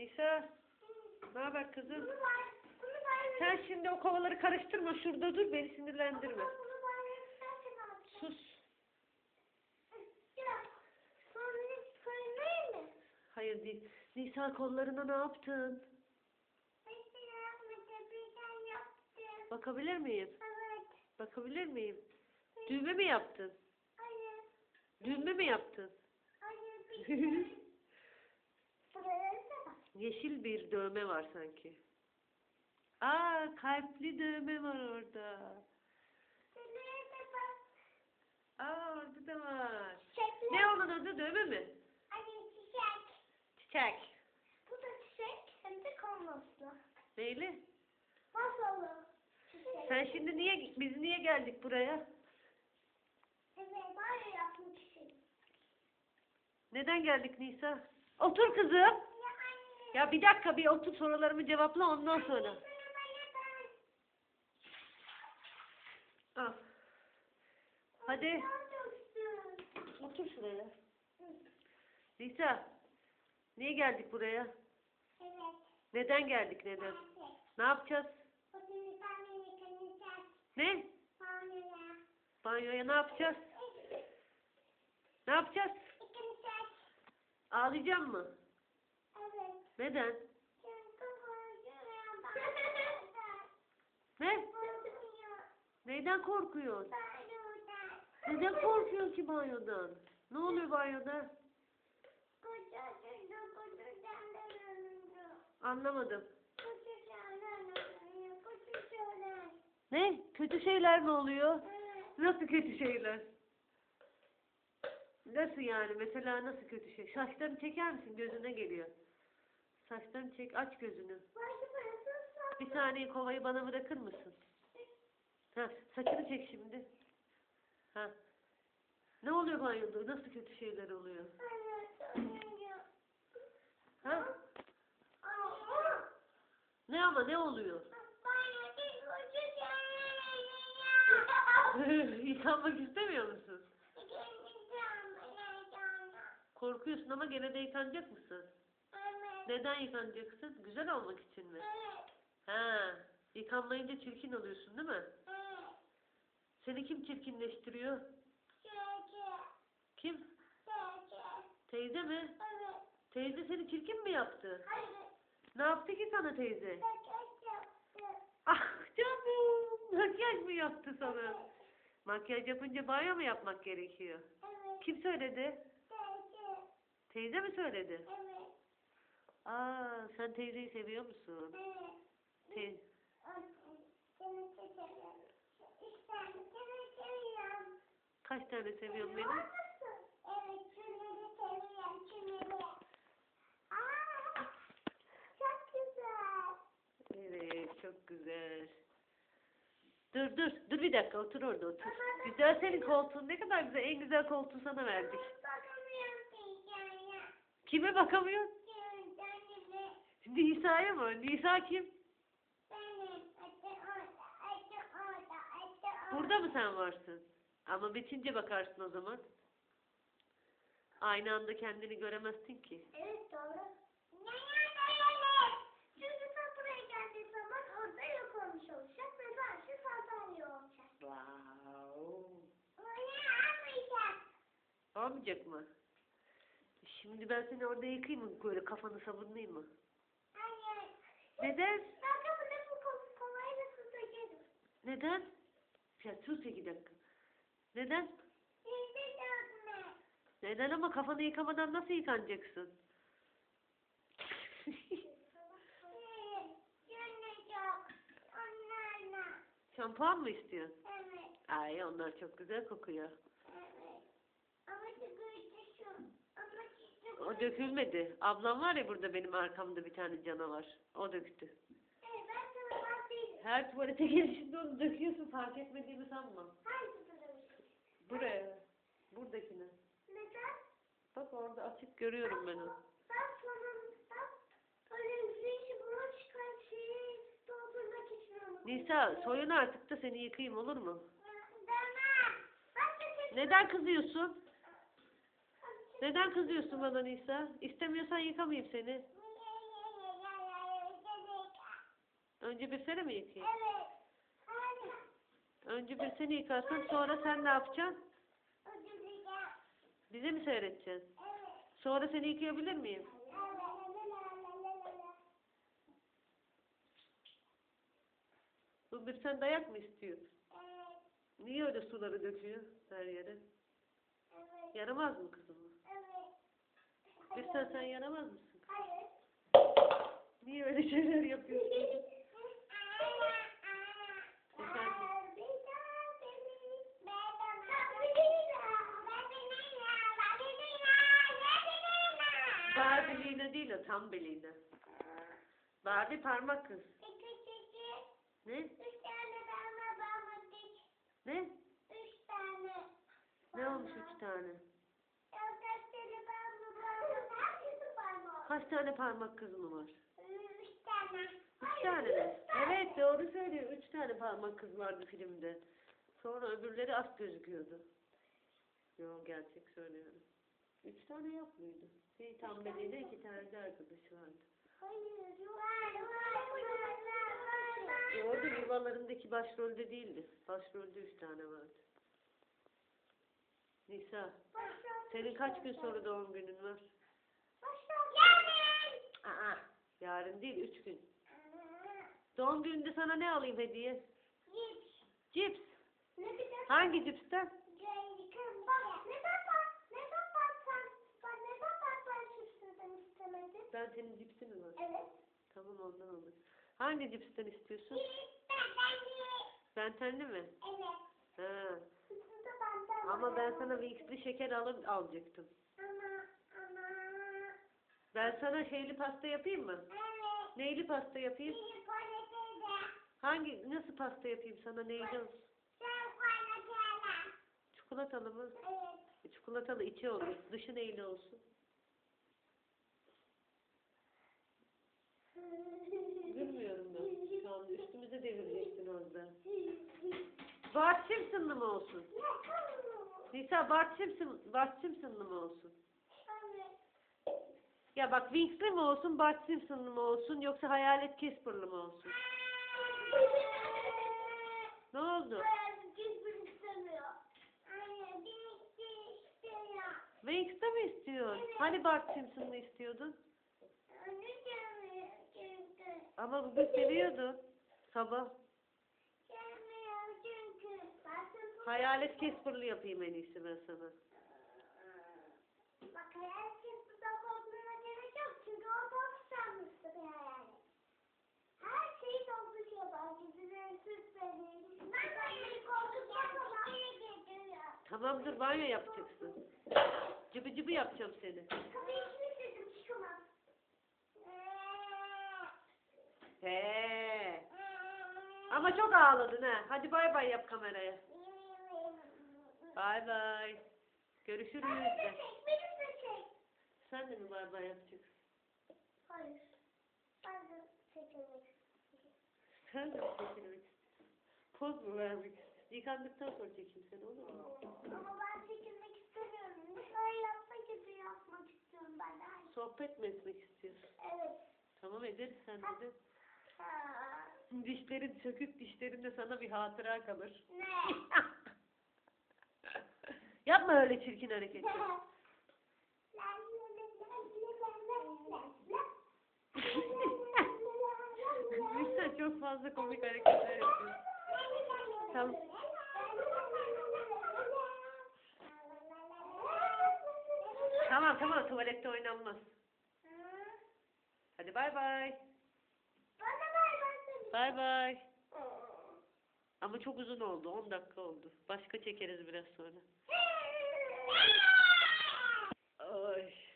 Nisa, ne haber kızım? Sen şimdi o kovaları karıştırma. Şurada dur, beni sinirlendirme. Sus. Hayır değil. Nisa kollarına ne yaptın? Bakabilir miyim? Evet. Bakabilir miyim? Düğme mi yaptın? Hayır. Düğme mi yaptın? Hayır. Yeşil bir dövme var sanki. Aa, kalpli dövme var orada. Aa, orada da var. Çiçekler. Ne onun adı dövme mi? Hadi çiçek. Çiçek. Bu da çiçek hem de konmaslı. Neyli? Masalı. Çiçek. Sen şimdi niye, biz niye geldik buraya? Evet, var yapmak için. Neden geldik Nisa? Otur kızım. Ya bir dakika bir otur sorularımı cevapla ondan sonra. Al. Hadi otur şuraya. Nisa, niye geldik buraya? Evet. Neden geldik neden? Ne yapacağız? Ne? Banyoya. Banyoya ne yapacağız? Ne yapacağız? Ağlayacağım mı? Evet. Neden? Ne? Neyden korkuyorsun? Neden korkuyorsun ki banyodan? Ne oluyor banyoda? Anlamadım. Ne? Kötü şeyler mi oluyor? Nasıl kötü şeyler? Nasıl yani? Mesela nasıl kötü şey? Saçlarını çeker misin? Gözüne geliyor. Saçlarını çek. Aç gözünü. Bir saniye kovayı bana bırakır mısın? Ha, saçını çek şimdi. Ha. Ne oluyor banyoda? Nasıl kötü şeyler oluyor? Ha? Ne ama ne oluyor? Yıkanmak istemiyor musun? Korkuyorsun ama gene de yıkanacak mısın? Neden yıkanacaksın? Güzel olmak için mi? Ha, yıkanmayınca çirkin oluyorsun değil mi? Seni kim çirkinleştiriyor? Kim? Teyze mi? Teyze seni çirkin mi yaptı? Ne yaptı ki sana teyze? Ah canım, makyaj mı yaptı sana? Makyaj yapınca banyo mu yapmak gerekiyor? Kim söyledi? Teyze mi söyledi? Aa, sen teyzeyi seviyor musun? Te Kaç tane seviyorsun beni? Evet, çimleri seviyorum. Aa, çok güzel. Evet, çok güzel. Dur dur, dur bir dakika otur orada otur. Güzel senin koltuğun ne kadar güzel, en güzel koltuğu sana verdik. Kime bakamıyorsun? Nisa'ya mı? Nisa kim? Burada mı sen varsın? Ama bitince bakarsın o zaman. Aynı anda kendini göremezsin ki. Evet doğru. Ne yani? Çünkü sen buraya geldiğin zaman orada yok olmuş olacak ve karşı sandalye olacak. Wow. Oraya almayacak. Olmayacak mı? Şimdi ben seni orada yıkayayım mı? Böyle kafanı sabunlayayım mı? Neden? Kapıda bu kolayla tutacağım. Neden? Ya sus iki dakika. Neden? Dövme. Neden ama kafanı yıkamadan nasıl yıkanacaksın? Şampuan mı istiyorsun? Evet. Ay onlar çok güzel kokuyor. Evet. Ama sıkıntı şu. Ama sıkıntı O dökülmedi. Ablam var ya burada benim arkamda bir tane canavar. O döktü. Ben. Her tuvalete gelişinde onu döküyorsun fark etmediğimi sanma. Buraya. Buradakine. Neden? Bak orada açık görüyorum ben onu. Ben sonunda zeytin bunu çıkan şeyi doldurmak istiyorum. Nisa soyun artık da seni yıkayayım olur mu? Neden kızıyorsun? Neden kızıyorsun bana Nisa? İstemiyorsan yıkamayayım seni. Önce bir seni mi yıkayayım? Önce bir seni yıkarsın sonra sen ne yapacaksın? Bize mi seyredeceksin? Sonra seni yıkayabilir miyim? Bu bir sen dayak mı istiyor? Niye öyle suları döküyor her yere? Yaramaz mı kızım? bu? Bir sen sen yaramaz mısın? Niye öyle şeyler yapıyorsun? Barbie Lina değil o tam Belina. Barbie parmak kız. Ne? Üç tane? Kaç tane parmak kız mı var? Üç tane mi? Evet doğru söylüyor. Üç tane parmak kız vardı filmde. Sonra öbürleri az gözüküyordu. Yo gerçek söylüyorum. Üç tane yok muydu? Bir tam Belina iki tane de arkadaş vardı. Doğru yuvalarındaki başrolde değildi. Başrolde üç tane vardı. Nisa, senin kaç gün sonra doğum günün var? Aa, yarın değil, üç gün. Doğum gününde sana ne alayım hediye? Cips. Hangi cipsten? Ben senin cipsi mi var? Evet. Tamam ondan alırım. Hangi cipsten istiyorsun? Bentenli mi? Evet. Ha. Ama ben sana Winx'li şeker alıp alacaktım. Ben sana şeyli pasta yapayım mı? Evet. Neyli pasta yapayım? Hangi, nasıl pasta yapayım sana neyli koletede. Çikolatalı mı? Evet. E, Çikolatalı içi olur. Dışı neyli olsun? Bilmiyorum ben. Şu anda üstümüze devireceksin orada. Bart Simpson'lı mı olsun? Nisa Bart Simpson, Bart Simpson'lı mı olsun? Ya bak Winx'li mi olsun, Bart Simpson'lı mı olsun yoksa Hayalet Casper'lı mı olsun? Ne oldu? Winx'te mi istiyorsun? Hani Bart Simpson'lı istiyordun? Ama bugün seviyordun. Sabah. Hayalet Casper'lı yapayım en iyisi ben sana. Bak hayal kırpıda korkmana gerek yok çünkü o boks sanmıştı bir hayalet. Her şeyi dolduruyor bak yüzüne süsleri. Ben böyle korkup yapamam. Tamam dur banyo yapacaksın. Cıbı cıbı yapacağım seni. Kapıyı kilitledim çıkamam. He. Ama çok ağladın ha. Hadi bay bay yap kameraya. Bay bay. Görüşürüz Beni de çek, beni de çek. Sen de mi bay bay yapacaksın? Hayır. Ben de çekilmek Sen de mi çekilmek istiyorsun? Poz mu vermek? Yıkandıktan sonra çekeyim seni olur mu? Ama ben çekilmek istemiyorum. Dışarı yapma gibi yapmak istiyorum ben. Hayır. Sohbet mi etmek istiyorsun? Evet. Tamam ederiz sen de. Dişlerin sökük dişlerinde sana bir hatıra kalır. Ne? Yapma öyle çirkin hareketler. Lütfen çok fazla komik hareketler yapıyorsun. Tamam. Tamam tamam tuvalette oynanmaz. Hadi bay bay. Bay bay. Ama çok uzun oldu. 10 dakika oldu. Başka çekeriz biraz sonra. Ay.